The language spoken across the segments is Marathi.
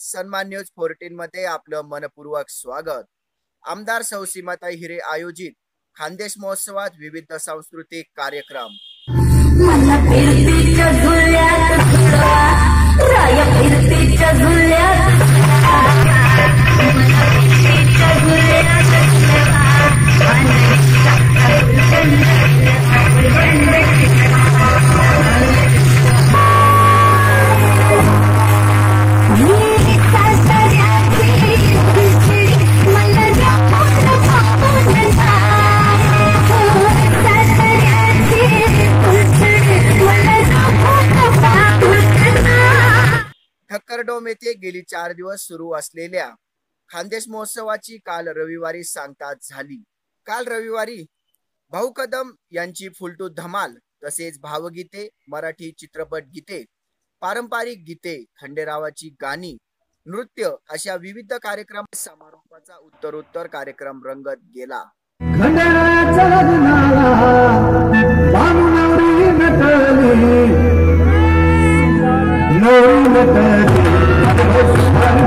सन्मान न्यूज फोर्टीन मध्ये आपलं मनपूर्वक स्वागत. आमदार सौ सीमाताई हिरे आयोजित खानदेश महोत्सवात विविध सांस्कृतिक कार्यक्रम. फिरतीच्या झुल्यात ठक्करडोम येथे गेली चार दिवस सुरू असलेल्या खानदेश महोत्सवाची काल रविवारी सांगताच झाली. काल रविवारी भाऊ कदम यांची फुलटू धमाल तसेच भावगीते मराठी चित्रपट गीते पारंपरिक गीते खंडेरावाची गाणी नृत्य अशा विविध कार्यक्रम समारोपाचा उत्तरोत्तर कार्यक्रम रंगत गेला. नटली. नवरी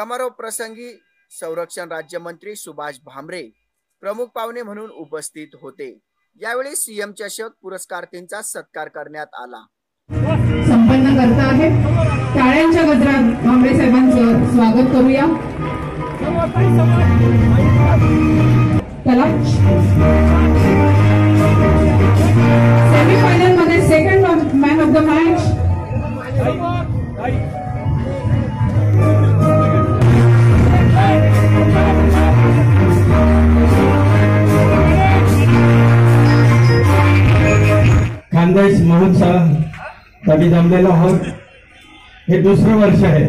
समारोप प्रसंगी संरक्षण राज्यमंत्री सुभाष भामरे प्रमुख पाहुणे म्हणून उपस्थित होते. यावेळी सीएम चषक पुरस्कारार्थींचा सत्कार करण्यात आला. संपन्न करता आहे. टाळ्यांच्या गजरात भामरे साहेबांचं स्वागत करूया. चला. सेमीफायनलमध्ये second man of the match साठी जमलेलो आहोत. हे दुसरं वर्ष आहे.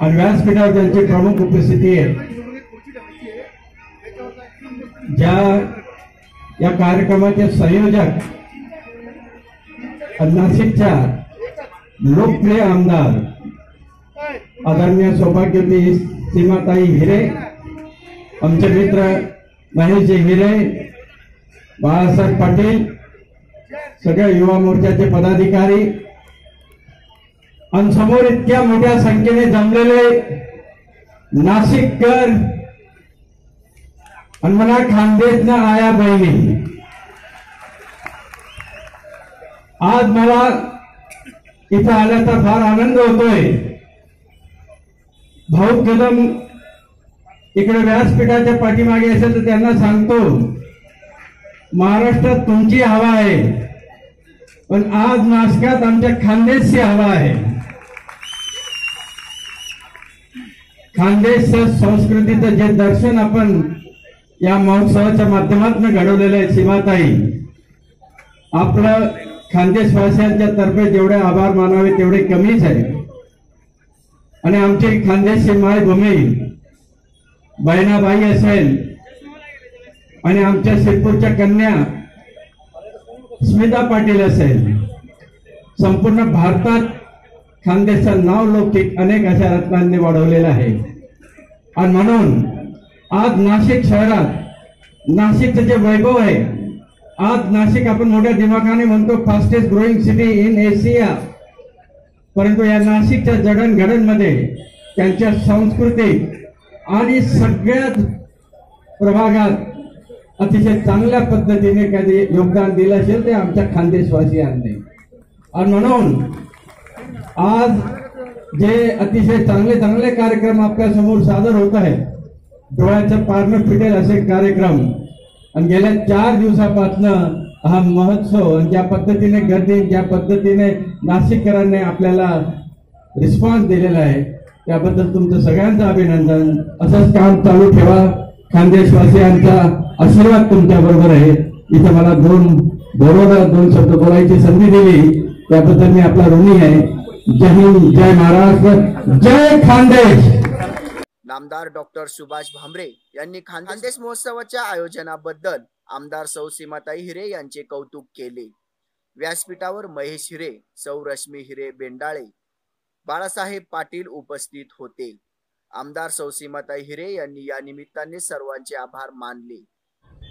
आणि व्यासपीठावर त्यांची प्रमुख उपस्थिती आहे. ज्या या कार्यक्रमाचे संयोजक नाशिकच्या लोकप्रिय आमदार आदरणीय सौभाग्यवती सीमाताई हिरे आमचे मित्र महेशजी हिरे बाळासाहेब पाटील सगळ्या युवा मोर्चाचे पदाधिकारी आणि समोर इतक्या मोठ्या संख्येने जमलेले नाशिककर आणि मला खानदेशना आया बहिणी. आज मला इथं आल्याचा फार आनंद होतोय. भाऊ कदम इकडे व्यासपीठाच्या पाठीमागे असेल तर त्यांना सांगतो महाराष्ट्रात तुमची हवा आहे. पण आज नाशकात आमच्या खानदेशची हवा आहे. खानदेश संस्कृतीचं जे दर्शन आपण या महोत्सवाच्या माध्यमातून घडवलेलं आहे सीमाताई आपलं खानदेशवासियांच्या तर्फे जेवढे आभार मानावे तेवढे कमीच आहे. आणि आमची खानदेशची मायभूमी बहिणाबाई असेल आणि आमच्या शिरपूरच्या कन्या स्मिता पाटील असेल. संपूर्ण भारतात खानदेशचं नाव लौकिक अनेक अशा रत्नांनी वाढवलेलं आहे. आणि म्हणून आज नाशिक शहरात नाशिकचं जे वैभव आहे आज नाशिक आपण मोठ्या दिमाखाने म्हणतो fastest growing city in Asia परंतु या नाशिकच्या जडणघडणमध्ये त्यांच्या सांस्कृतिक आणि सगळ्याच प्रभागात अतिशय चांगल्या पद्धतीने कधी योगदान दिलं असेल ते आमच्या खानदेशवासियांनी. आणि म्हणून आज जे अतिशय चांगले चांगले कार्यक्रम आपल्यासमोर सादर होत आहेत डोळ्याचं पारणं फिटेल असे कार्यक्रम. आणि गेल्या चार दिवसापासनं हा महोत्सव ज्या पद्धतीने गर्दी ज्या पद्धतीने नाशिककरांनी आपल्याला रिस्पॉन्स दिलेला आहे त्याबद्दल तुमचं सगळ्यांचं अभिनंदन. असंच काम चालू ठेवा. खानदेशवासियांचा आशीर्वाद तुमच्या बरोबर आहे. इथं मला दोन बरोबर दोन शब्द बोलायची संधी दिली. त्याबद्दल मी आपला ऋणी आहे. जय हिंद जय महाराष्ट्र जय खानदेश. नामदार डॉक्टर सुभाष भामरे यांनी खानदेश महोत्सवाच्या आयोजनाबद्दल आमदार सौ सीमाताई हिरे यांचे कौतुक केले. व्यासपीठावर महेश हिरे सौ रश्मी हिरे बेंडाळे बाळासाहेब पाटील उपस्थित होते. आमदार सौसीमाताई हिरे यांनी या निमित्ताने सर्वांचे आभार मानले.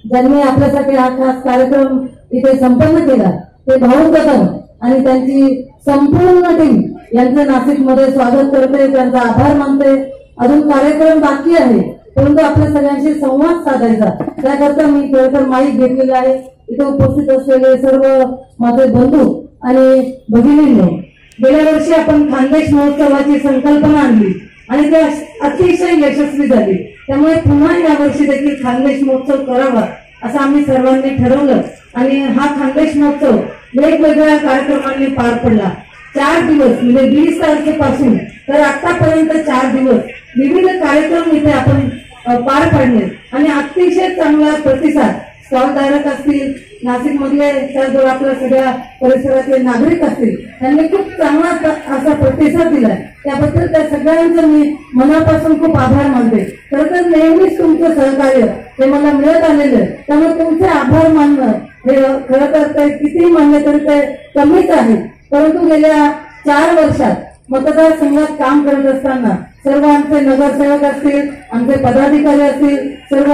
ज्यांनी आपल्यासाठी हा खास कार्यक्रम इथे संपन्न केला ते भाऊ कदम आणि त्यांची संपूर्ण टीम यांचं नाशिकमध्ये स्वागत करते त्यांचा आभार मानते अजून कार्यक्रम बाकी आहे परंतु आपल्या सगळ्यांशी संवाद साधायचा. त्याकरता मी खरं तर माईक घेतलेला आहे. इथे उपस्थित असलेले सर्व माझे बंधू आणि भगिनींनो गेल्या वर्षी आपण खानदेश महोत्सवाची संकल्पना आणली. आणि ते अतिशय यशस्वी झाली. त्यामुळे पुन्हा या वर्षी देखील खानदेश महोत्सव करावा असं आम्ही सर्वांनी ठरवलं. आणि हा खानदेश महोत्सव वेगवेगळ्या कार्यक्रमांनी पार पडला. चार दिवस म्हणजे वीस तारखेपासून तर आतापर्यंत चार दिवस विविध कार्यक्रम इथे आपण पार पाडले. आणि अतिशय चांगला प्रतिसाद. स्टॉल धारक असतील नाशिक आपल्या सगळ्या परिसरातले नागरिक असतील त्यांनी खूप चांगला असा प्रतिसाद दिलाय. त्याबद्दल त्या सगळ्यांचं मी मनापासून खूप आभार मानते. खरं तर नेहमीच तुमचं सहकार्य हे मला मिळत आलेलं आहे. त्यामुळे तुमचे आभार मानणं हे खरं तर ते किती मान्य तरी ते कमीच आहे. परंतु गेल्या चार वर्षात मतदारसंघात काम करत असताना सर्व आमचे नगरसेवक असतील आमचे पदाधिकारी असतील सर्व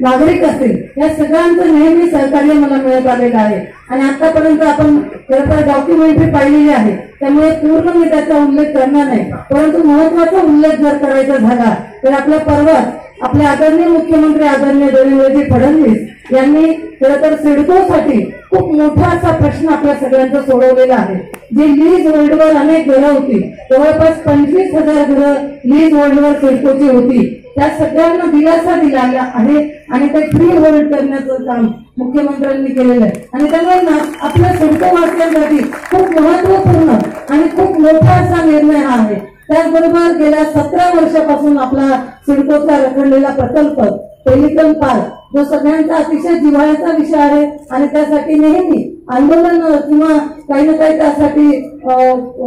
नागरिक असतील. या सगळ्यांचं नेहमी सहकार्य मला मिळत आलेलं आहे. आणि आतापर्यंत आपण खरंतर डॉक्युमेंटरी पाहिलेली आहे. त्यामुळे पूर्ण मी त्याचा उल्लेख करणार नाही. परंतु महत्त्वाचा उल्लेख जर करायचा झाला तर आपल्या पर्वत आपले आदरणीय मुख्यमंत्री आदरणीय देवेंद्रजी फडणवीस यांनी खरं तर सिडकोसाठी खूप मोठा असा प्रश्न आपल्या सगळ्यांचा सोडवलेला आहे. जी लीज होल्डवर अनेक घरं होती. जवळपास पंचवीस हजार घरं लीज होल्डवर सिडकोची होती. त्या सगळ्यांना दिलासा दिलेला आहे आणि ते फ्री होल्ड करण्याचं काम मुख्यमंत्र्यांनी केलेलं आहे. आणि त्यामुळे ना- आपल्या सिडको वाचण्यासाठी खूप महत्त्वपूर्ण आणि खूप मोठा असा निर्णय हा आहे. त्याचबरोबर गेल्या सतरा वर्षापासून आपला सिडकोचा रखडलेला प्रकल्प पेलिकन पार्क जो सगळ्यांचा अतिशय जिव्हाळ्याचा विषय आहे आणि त्यासाठी नेहमी आंदोलन किंवा काही ना काही त्यासाठी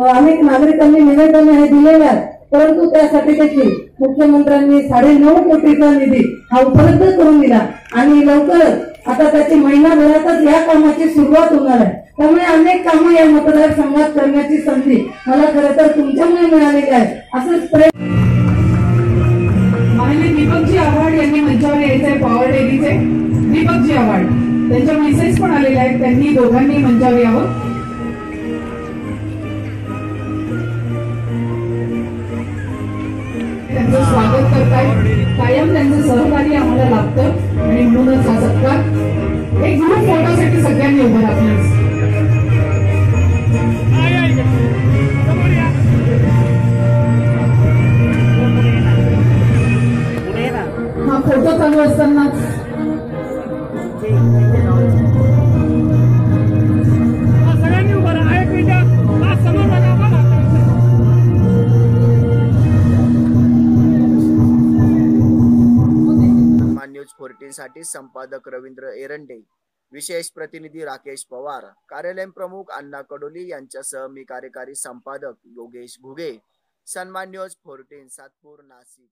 अनेक नागरिकांनी निवेदने हे दिलेले आहेत परंतु त्यासाठी देखील मुख्यमंत्र्यांनी साडे नऊ कोटीचा निधी हा उपलब्ध करून दिला. आणि लवकरच आता त्याची महिनाभरातच या कामाची सुरुवात होणार आहे. त्यामुळे अनेक कामं या मतदारसंघात करण्याची संधी मला खरं तर तुमच्यामुळे मिळालेली आहे. असंच प्रेम माननीय दीपकजी आव्हाड यांनी मंचावर यायचंय पॉवर डेअरीचे दीपकजी आव्हाड त्यांच्या मेसेज पण आलेल्या आहेत. त्यांनी दोघांनी मंचावर यावं. त्यांचं स्वागत करतायत कायम त्यांचं सहकार्य आम्हाला लागतं आणि म्हणूनच हा सत्कार. एक ग्रुप फोटोसाठी सगळ्यांनी उभं राहतील साठी संपादक रवींद्र एरंडे विशेष प्रतिनिधी राकेश पवार कार्यालय प्रमुख अण्णा कडोली यांच्यासह मी कार्यकारी संपादक योगेश घुगे सन्मान न्यूज फोर्टीन सातपूर नाशिक.